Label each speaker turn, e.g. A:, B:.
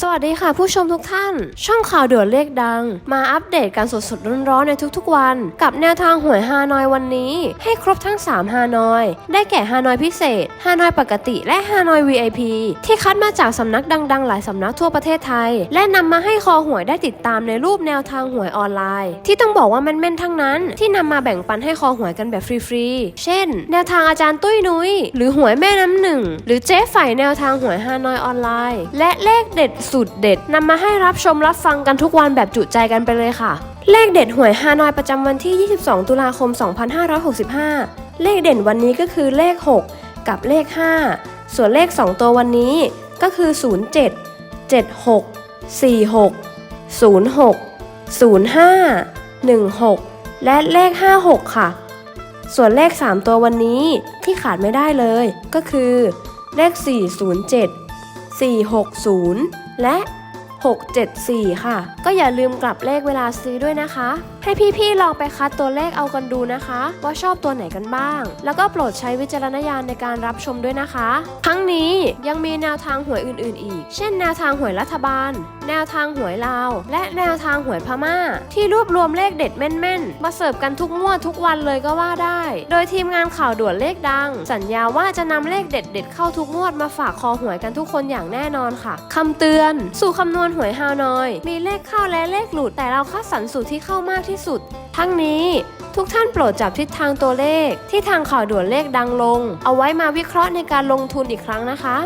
A: สวัสดีค่ะผู้ชมทุกท่าน ช่องข่าวด่วนเลขดัง มาอัปเดตการสดๆร้อนๆในทุกๆวัน กับแนวทางหวยฮานอยวันนี้ ให้ครบทั้ง 3 ฮานอย ได้แก่ฮานอยพิเศษฮานอยปกติและฮานอย VIP ที่คัดมาจากสำนักดังๆ หลายสำนักทั่วประเทศไทย และนำมาให้คอหวยได้ติดตามในรูปแนวทางหวยออนไลน์ ที่ต้องบอกว่าแม่นๆทั้งนั้น ที่นำมาแบ่งปันให้คอหวยกันแบบฟรีๆเช่น แนวทางอาจารย์ตุ้ยนุ้ยหรือหวยแม่น้ำหนึ่งหรือเจ๊ฝ่ายแนวทางหวยฮานอยออนไลน์ และเลขเด็ดสุดเด็ดนำมาให้รับชมรับฟังกันทุกวันแบบจุใจกันไปเลยค่ะ เลขเด็ดหวยฮานอยประจำวันที่ 22 ตุลาคม 2565 เลขเด่นวันนี้ก็คือเลข 6 กับเลข 5 ส่วนเลข 2 ตัววันนี้ก็คือ 07 76 46 06 05 16 และเลข 56 ค่ะ ส่วนเลข 3 ตัววันนี้ที่ขาดไม่ได้เลย ก็คือ เลข 407 460 และ 674 ค่ะ ก็อย่าลืมกลับเลขเวลาซื้อด้วยนะคะ ให้พี่ๆลองไปคัดตัวเลขเอากันดูนะคะ ว่าชอบตัวไหนกันบ้าง แล้วก็โปรดใช้วิจารณญาณในการรับชมด้วยนะคะ ทั้งนี้ยังมีแนวทางหวยอื่น ๆ อีก เช่นแนวทางหวยรัฐบาล แนวทางหวยลาว และแนวทางหวยพม่า ที่รวบรวมเลขเด็ดแม่นๆ มาเสิร์ฟกันทุกงวดทุกวันเลยก็ว่าได้ โดยทีมงานข่าวด่วนเลขดัง สัญญาว่าจะนำเลขเด็ด ๆ เข้าทุกงวดมาฝากคอหวยกันทุกคนอย่างแน่นอนค่ะคำเตือน สู่คำนวณหวยฮานอย มีเลขเข้าและเลขหลุดแต่เราคัดสรรสูตรที่เข้ามากที่ที่สุด ทั้งนี้ทุกท่านโปรดจับทิศทางตัวเลขที่ทางข่าวด่วนเลขดังลง เอาไว้มาวิเคราะห์ในการลงทุนอีกครั้งนะคะ